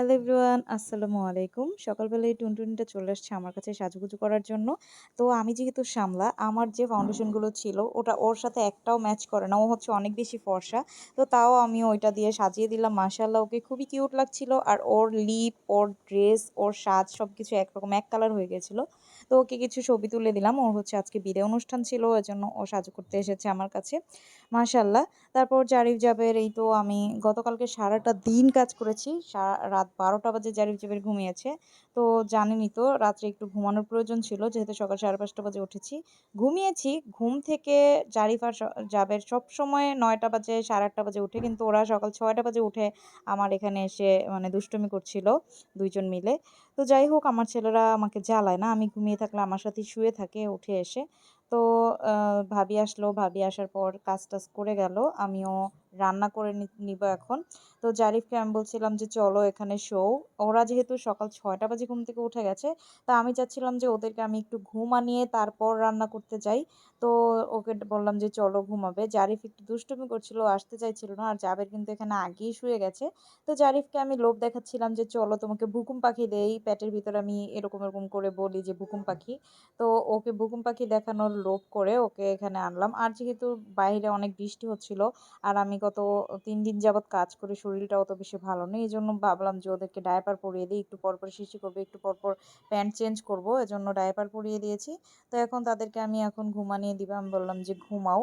Hello everyone, আসসালামু আলাইকুম। সকালবেলায় টুনটুনিটা চলে আসছে আমার কাছে সাজুগুজু করার জন্য। তো আমি যেহেতু সামলা, আমার যে ফাউন্ডেশনগুলো ছিল, ওটা ওর সাথে একটাও ম্যাচ করে না। ও হচ্ছে অনেক বেশি ফর্সা। তো তাও আমি ওইটা দিয়ে সাজিয়ে দিলাম। মাসাল্লাহ ওকে খুবই কিউট লাগছিল। আর ওর লিপ ওর ড্রেস ওর সাজ সব কিছু একরকম, এক কালার হয়ে গেছিল। তো ওকে কিছু ছবি তুলে দিলাম। ওর হচ্ছে আজকে বিদায় অনুষ্ঠান ছিল ওই জন্য ও সাজু করতে এসেছে আমার কাছে। মাশাল্লাহ তারপর জারিফ জাবের, এই তো আমি গতকালকে সারাটা দিন কাজ করেছি। রাত বারোটা বাজে জারিফ জাবের ঘুমিয়েছে। তো জানেনই তো, রাত্রে একটু ঘুমানোর প্রয়োজন ছিল, যেহেতু সকাল সাড়ে পাঁচটা বাজে উঠেছি। ঘুমিয়েছি, ঘুম থেকে জারিফ আর জাবের সব সময় নয়টা বাজে, সাড়ে আটটা বাজে উঠে, কিন্তু ওরা সকাল ছয়টা বাজে উঠে আমার এখানে এসে মানে দুষ্টুমি করছিল দুইজন মিলে। তো যাই হোক, আমার ছেলেরা আমাকে জ্বালায় না। আমি ঘুমিয়ে থাকলে আমার সাথে শুয়ে থাকে উঠে এসে। তো ভাবি আসলো। ভাবি আসার পর কাজ টাজ করে গেল। আমিও রান্না করে নিব এখন। তো জারিফকে আমি বলছিলাম যে, চলো এখানে শো। ওরা যেহেতু সকাল ছয়টা বাজে ঘুম থেকে উঠে গেছে, তা আমি চাচ্ছিলাম যে, ওদেরকে আমি একটু ঘুম আনিয়ে তারপর রান্না করতে যাই। তো ওকে বললাম যে, চলো ঘুমাবে। জারিফ একটু দুষ্টুমি করছিল আসতে চাইছিল না, আর জাবের কিন্তু এখানে আগেই শুয়ে গেছে। তো জারিফকে আমি লোভ দেখাচ্ছিলাম যে, চলো তোমাকে ভুকুম পাখি দেই। পেটের ভিতরে আমি এরকম এরকম করে বলি যে, ভুকুম পাখি। তো ওকে ভুকুম পাখি দেখানোর লোভ করে ওকে এখানে আনলাম। আর যেহেতু বাইরে অনেক বৃষ্টি হচ্ছিল, আর আমি গত তিন দিন যাবৎ কাজ করে শরীরটা অত বেশি ভালো নেই। এই জন্য ভাবলাম যে ওদেরকে ডায়পার পরিয়ে দিই। একটু পরপর শিশি করবে, একটু পরপর প্যান্ট চেঞ্জ করব। এজন্য ডায়পার পরিয়ে দিয়েছি। তো এখন তাদেরকে আমি এখন ঘুমানিয়ে দিবাম বললাম যে ঘুমাও।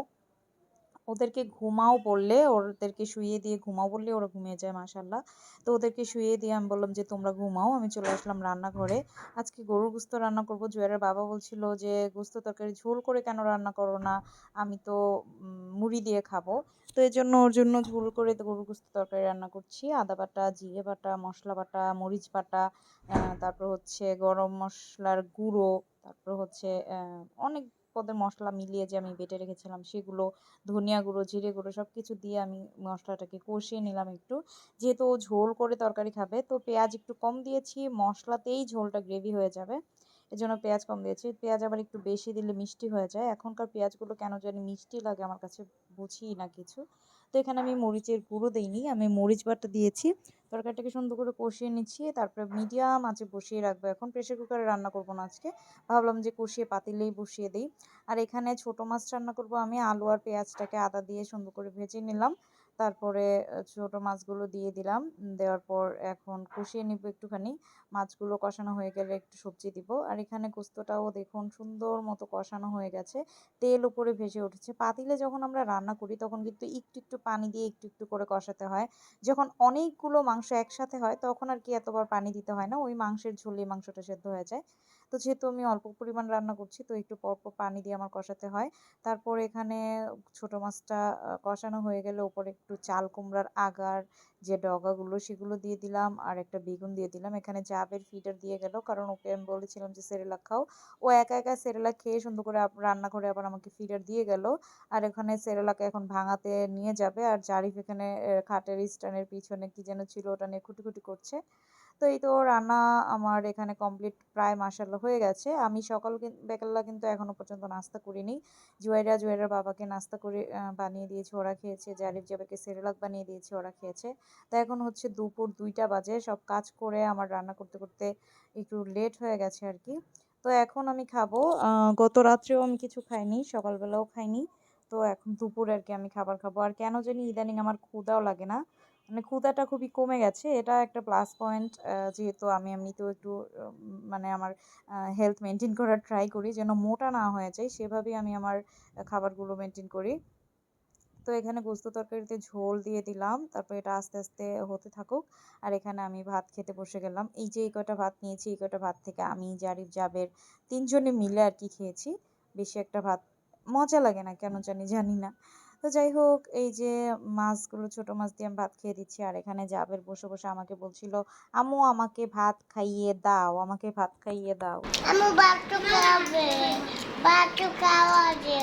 ওদেরকে ঘুমাও বললে, ওদেরকে শুইয়ে দিয়ে ঘুমাও বললে ওরা ঘুমিয়ে যায় মাসাল্লাহ তো ওদেরকে শুইয়ে দিয়ে আমি বললাম যে, তোমরা ঘুমাও। আমি চলে আসলাম রান্নাঘরে। আজকে গরুর গুস্ত রান্না করব। জুয়ারের বাবা বলছিল যে, গুস্ত তরকারি ঝোল করে কেন রান্না করো না? আমি তো মুড়ি দিয়ে খাব। তো এই জন্য ওর জন্য ঝোল করে গরুর গুস্ত তরকারি রান্না করছি। আদা বাটা, জিরে বাটা, মশলা বাটা, মরিচ বাটা তারপর হচ্ছে গরম মশলার গুঁড়ো, তারপর হচ্ছে অনেক পদের মশলা মিলিয়ে যে আমি বেটে রেখেছিলাম, সেগুলো, ধনিয়া গুঁড়ো, জিরে গুঁড়ো সব কিছু দিয়ে আমি মশলাটাকে কষিয়ে নিলাম একটু। যেহেতু ও ঝোল করে তরকারি খাবে, তো পেঁয়াজ একটু কম দিয়েছি, মশলাতেই ঝোলটা গ্রেভি হয়ে যাবে। এজন্য পেঁয়াজ কম দিয়েছি। পেঁয়াজ আবার একটু বেশি দিলে মিষ্টি হয়ে যায়। এখনকার পেঁয়াজগুলো কেন জানি মিষ্টি লাগে আমার কাছে বুঝি না কিছু। এখানে আমি মরিচের গুঁড়ো দিইনি, আমি মরিচ বাটা দিয়েছি। তরকারিটাকে সুন্দর করে কষিয়ে নিচ্ছি, তারপরে মিডিয়াম আঁচে বসিয়ে রাখব। এখন প্রেশার কুকারে রান্না করব না আজকে। ভাবলাম যে কষিয়ে পাতিলেই বসিয়ে দিই। আর এখানে ছোট মাছ রান্না করব আমি, আলু আর পেঁয়াজটাকে আদা দিয়ে সুন্দর করে ভেজে নিলাম। তারপরে ছোট মাছগুলো দিয়ে দিলাম। দেওয়ার পর এখন কষিয়ে নিব একটুখানি। মাছগুলো কষানো হয়ে গেলে একটু সবজি দিব। আর এখানে গোস্তটাও দেখুন সুন্দর মতো কষানো হয়ে গেছে। তেল উপরে ভেসে উঠেছে। পাতিলে যখন আমরা রান্না করি, তখন কিন্তু একটু একটু পানি দিয়ে একটু একটু করে কষাতে হয়। যখন অনেকগুলো মাংস একসাথে হয়, তখন আর কি এতবার পানি দিতে হয় না। ওই মাংসের ঝোলে মাংসটা সেদ্ধ হয়ে যায়। তো যেহেতু আমি অল্প পরিমাণ রান্না করছি, তো একটু পরপর পানি দিয়ে আমার কষাতে হয়। তারপর এখানে ছোট মাছটা কষানো হয়ে গেলে ওপরে একটু চাল কুমড়ার আগার যে ডগাগুলো সেগুলো দিয়ে দিলাম আর একটা বেগুন দিয়ে দিলাম। এখানে জাবের ফিডার দিয়ে গেল কারণ ওকে আমি বলেছিলাম যে, সেরেলা খাও। ও একা একা সেরেলা খেয়ে সুন্দর করে রান্না করে আবার আমাকে ফিডার দিয়ে গেল। আর এখানে সেরেলাকে এখন ভাঙাতে নিয়ে যাবে। আর জারিফ এখানে খাটের স্ট্যান্ডের পিছনে কি যেন ছিল, ওটা নিয়ে খুঁটি করছে। তো এই তো রান্না আমার এখানে কমপ্লিট প্রায় মাসাল্লাহ হয়ে গেছে। আমি সকাল বেকাল্লা কিন্তু এখনও পর্যন্ত নাস্তা করিনি। জুয়াইরা, জুয়াইরার বাবাকে নাস্তা করে বানিয়ে দিয়েছে, ওরা খেয়েছে। জারিফ জাবাকে সেরেলাক বানিয়ে দিয়েছে, ওরা খেয়েছে। তো এখন হচ্ছে দুপুর দুইটা বাজে। সব কাজ করে আমার রান্না করতে করতে একটু লেট হয়ে গেছে আর কি। তো এখন আমি খাব। গত রাত্রেও আমি কিছু খাইনি, সকালবেলাও খাইনি। তো এখন দুপুর আর কি আমি খাবার খাব। আর কেন জানি ইদানিং আমার ক্ষুদাও লাগে না। মানে ক্ষুধাটা খুবই কমে গেছে। এটা একটা প্লাস পয়েন্ট যেহেতু আমি এমনিতেও একটু মানে আমার হেলথ মেনটেন করার ট্রাই করি। যেন মোটা না হয়ে যায়, সেভাবেই আমি আমার খাবারগুলো মেনটেন করি। তো এখানে গোস্ত তরকারিতে ঝোল দিয়ে দিলাম, তারপর এটা আস্তে আস্তে হতে থাকুক। আর এখানে আমি ভাত খেতে বসে গেলাম। এই যে এই কটা ভাত নিয়েছি, এই কটা ভাত থেকে আমি, জারিফ, জাবের তিনজনে মিলে আর কি খেয়েছি। বেশি একটা ভাত মজা লাগে না, কেন জানি জানি না। তো যাই হোক, এই যে মাছগুলো, ছোট মাছ দিয়ে আমি ভাত খেয়ে দিচ্ছি। আর এখানে জাবের বসে বসে আমাকে বলছিল, আম্মু, আমাকে ভাত খাইয়ে দাও, আমাকে ভাত খাইয়ে দাও। আমু ভাত খাবে, ভাত খাওয়াবে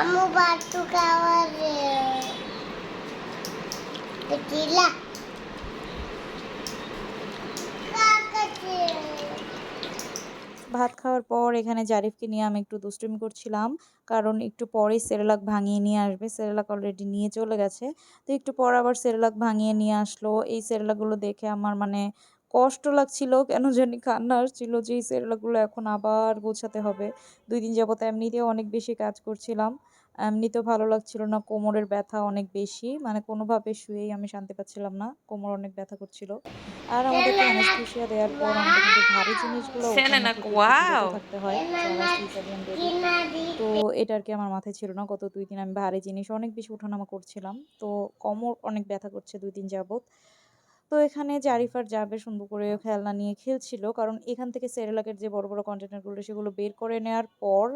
আম্মু, ভাত খাওয়াবে ভাত খাওয়ার পর এখানে জারিফকে নিয়ে আমি একটু দুষ্টুমি করছিলাম। কারণ একটু পরেই সেরেলাক ভাঙিয়ে নিয়ে আসবে। সেরেলাক অলরেডি নিয়ে চলে গেছে। তো একটু পর আবার সেরেলাক ভাঙিয়ে নিয়ে আসলো। এই সেরেলাগুলো দেখে আমার মানে কষ্ট লাগছিল। কেন জানি কান্না আসছিল যে এই সেরেলাকগুলো এখন আবার গোছাতে হবে। দুই দিন যাবত এমনিতেও অনেক বেশি কাজ করছিলাম। এমনিতেও ভালো লাগছিল না কোমরের ব্যথা অনেক বেশি মানে কোনোভাবে শুয়েই আমি শান্তি পাচ্ছিলাম না কোমর অনেক ব্যথা করছিল। আর আমাদেরকে অ্যানেস্থেশিয়া দেওয়ার পর আমাদের কিন্তু ভারী জিনিসগুলো থাকতে হয় তো এটা আর কি আমার মাথায় ছিল না গত দুই দিন আমি ভারী জিনিস অনেক বেশি ওঠানামা করছিলাম। তো কোমর অনেক ব্যথা করছে দুই দিন যাবত তো এখানে জারিফার যাবে সুন্দর করে খেলনা নিয়ে খেলছিল। কারণ এখান থেকে সেরেলাকের যে বড় বড় কন্টেনারগুলো সেগুলো বের করে নেওয়ার পর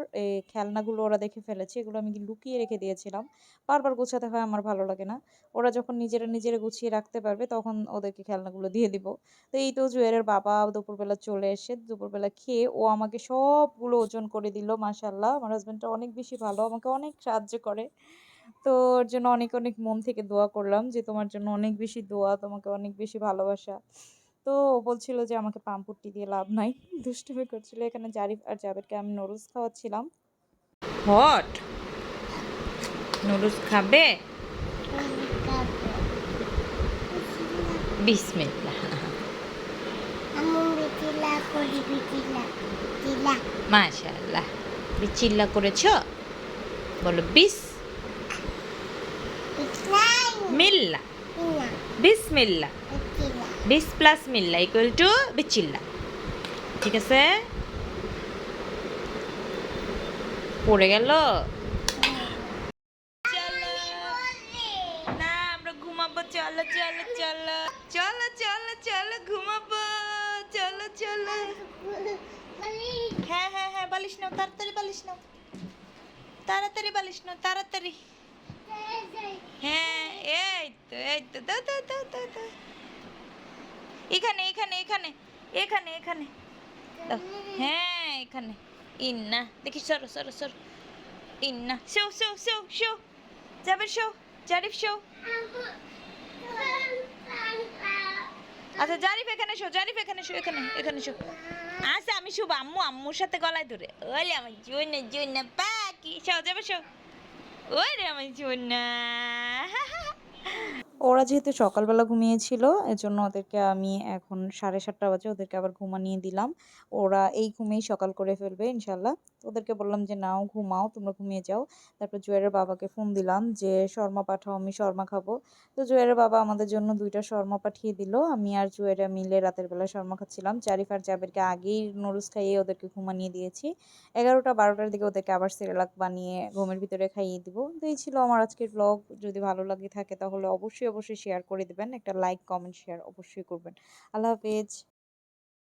খেলনাগুলো ওরা দেখে ফেলেছে। এগুলো আমি লুকিয়ে রেখে দিয়েছিলাম। বারবার গোছাতে হয়, আমার ভালো লাগে না। ওরা যখন নিজেরা নিজেরা গুছিয়ে রাখতে পারবে, তখন ওদেরকে খেলনাগুলো দিয়ে দিব। তো এই তো জুয়েলের বাবা দুপুরবেলা চলে এসে দুপুরবেলা খেয়ে, ও আমাকে সবগুলো ওজন করে দিল মাশাল্লাহ আমার হাজব্যান্ডটা অনেক বেশি ভালো, আমাকে অনেক সাহায্য করে। তো ওর জন্য অনেক অনেক মন থেকে দোয়া করলাম যে তোমার জন্য অনেক বেশি দোয়া তোমাকে অনেক বেশি ভালোবাসা। তো ও বলছিল যে আমাকে পাম্পুট্টি দিয়ে লাভ নাই। দুষ্টুমি করছিল এখানে জারিফ আর জাবেদকে আমি নুডলস খাওয়াচ্ছিলাম। হট নুডলস খাবে? বিসমিল্লাহ। বিটিলা বিচিল্লা করেছ? বলো বিস বিটলাই মিল্লা বিসমিল্লা বিস প্লাস মিল্লা ইকুয়াল টু বিচিল্লা ঠিক আছে পড়ে গেল চলো না আমরা ঘুমাবো চলো চলো চলো চলো চলো চলো ঘুমাবো চলো চলো হ্যাঁ হ্যাঁ হ্যাঁ বালিশ নাও তাড়াতাড়ি বালিশ নাও তাড়াতাড়ি বালিশ নাও তাড়াতাড়ি হ্যাঁ এই তো এই তো এখানে এখানে এখানে এখানে এখানে। হ্যাঁ এখানে। ইন্না দেখি, সরো সরো সরো। ইন্না শো শো শো শো। যাবে, শো, জারিফ, শো। আচ্ছা জারিফ, এখানে শো, জারিফ, এখানে শো, এখানে এখানে শো। আচ্ছা আমি শুভ আম্মু, আম্মুর সাথে গলায় ধরে। ওলে আমার জন্য জন্য পাখি। শো, যাবে, শো। ওই রে আমার জন্য ওরা যেহেতু সকালবেলা ঘুমিয়েছিল, এজন্য ওদেরকে আমি এখন সাড়ে সাতটা বাজে ওদেরকে আবার ঘুমানিয়ে দিলাম। ওরা এই ঘুমেই সকাল করে ফেলবে ইনশাল্লাহ ওদেরকে বললাম যে, নাও ঘুমাও, তোমরা ঘুমিয়ে যাও। তারপর জুয়েলের বাবাকে ফোন দিলাম যে, শর্মা পাঠাও, আমি শর্মা খাব। তো জুয়েলের বাবা আমাদের জন্য দুইটা শর্মা পাঠিয়ে দিল। আমি আর জুয়েরা মিলে রাতের বেলা শর্মা খাচ্ছিলাম। জারিফ আর জাবেরকে আগেই নুডলস খাইয়ে ওদেরকে ঘুমানিয়ে দিয়েছি। এগারোটা বারোটার দিকে ওদেরকে আবার সেরেলাক বানিয়ে ঘুমের ভিতরে খাইয়ে দিব। তো এই ছিল আমার আজকের ব্লগ যদি ভালো লাগে থাকে তাহলে অবশ্যই অবশ্যই শেয়ার করে দেবেন। একটা লাইক কমেন্ট শেয়ার অবশ্যই করবেন। আল্লাহ হাফেজ।